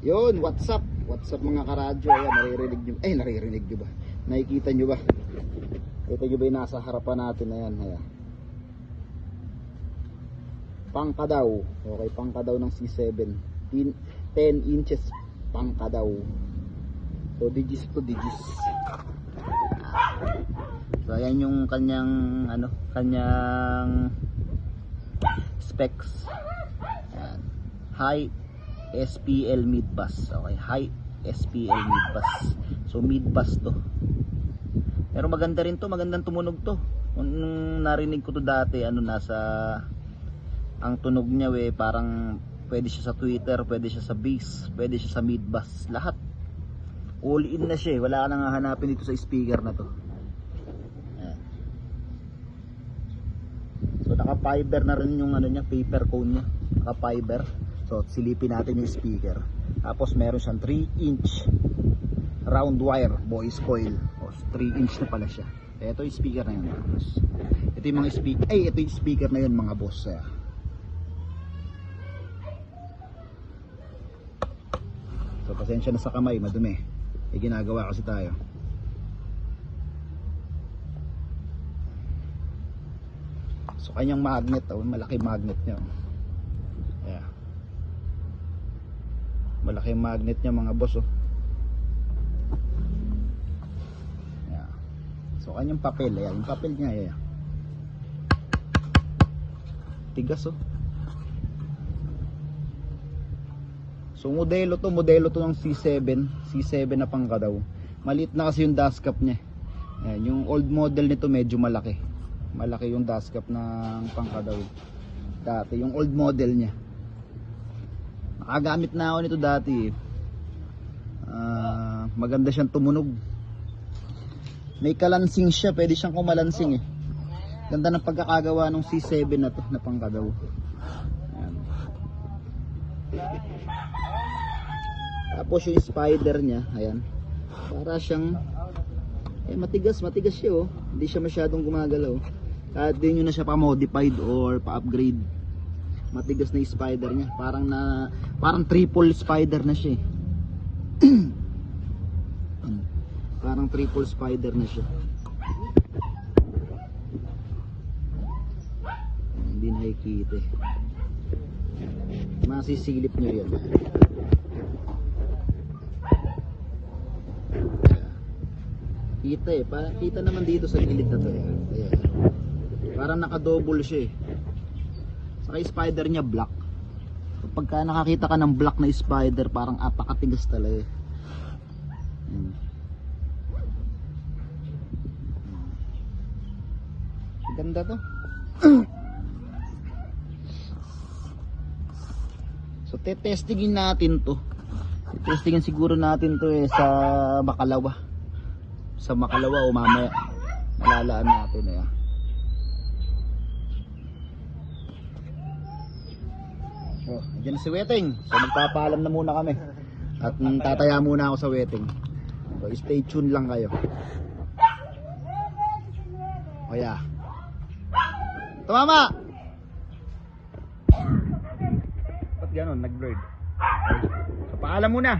Yun, WhatsApp. WhatsApp mga karadyo. Ayan, naririnig nyo. Eh, naririnig nyo ba? Nakikita nyo ba? Kita nyo ba yung nasa harapan natin? Ayan, ayan. Pangkadaw. Okay, pangkadaw ng C7. Tin- 10 inches pangkadaw. So, digis to digis. So, ayan yung kanyang, ano, kanyang specs. Ayan. High SPL mid bus. Okay, high SPL mid bus. So, mid bus to. Pero maganda rin to, magandang tumunog to. Nung narinig ko to dati, ano, nasa ang tunog niya we parang pwede siya sa Twitter, pwede siya sa bass, pwede siya sa mid bass, lahat. All in na siya, eh. wala ka nang hahanapin dito sa speaker na to. So naka fiber na rin yung ano niya, paper cone niya, naka fiber. So silipin natin yung speaker. Tapos meron siyang 3 inch round wire voice coil. O 3 inch na pala siya. Ito yung speaker na yun. Ito yung mga speaker, ay ito yung speaker na yun mga boss. Ayan. So pasensya na sa kamay, madumi. Eh ginagawa kasi tayo. So kanyang magnet, oh, malaki magnet niya. oh. Ayan. Malaki magnet niya mga boss oh. Ayan. So kanyang papel, ayan, yung papel niya, ayan. Tigas oh. So modelo to, modelo to ng C7, C7 na pangkadaw. Maliit na kasi yung dashcap niya. Ayan, yung old model nito medyo malaki. Malaki yung dashcap ng pangkadaw. Dati, yung old model niya. Nakagamit na ako nito dati. Ah, maganda siyang tumunog. May kalansing siya, pwede siyang kumalansing eh. Ganda ng pagkakagawa ng C7 na to, na pangkadaw. Ayan. Tapos yung spider niya, ayan. Para siyang eh matigas, matigas siya oh. Hindi siya masyadong gumagalaw. Kahit din yun na siya pa-modified or pa-upgrade. Matigas na yung spider niya. Parang na parang triple spider na siya. eh. parang triple spider na siya. Hindi nakikita eh. Masisilip nyo yan. Kita eh, kita naman dito sa gilid na to eh. Parang naka-double siya eh. Saka spider niya black. Kapag ka nakakita ka ng black na spider, parang apakatigas talaga eh. Ayan. Ganda to. so tetestingin natin to. Tetestingin siguro natin to eh sa Bakalawa sa Makalawa o mamaya malalaan natin eh. Oh, dyan si Weting. So magpapaalam na muna kami. At tataya muna ako sa Weting. So stay tuned lang kayo. O yeah. Tumama! Ba't ganon? Nag-blurred. So paalam muna.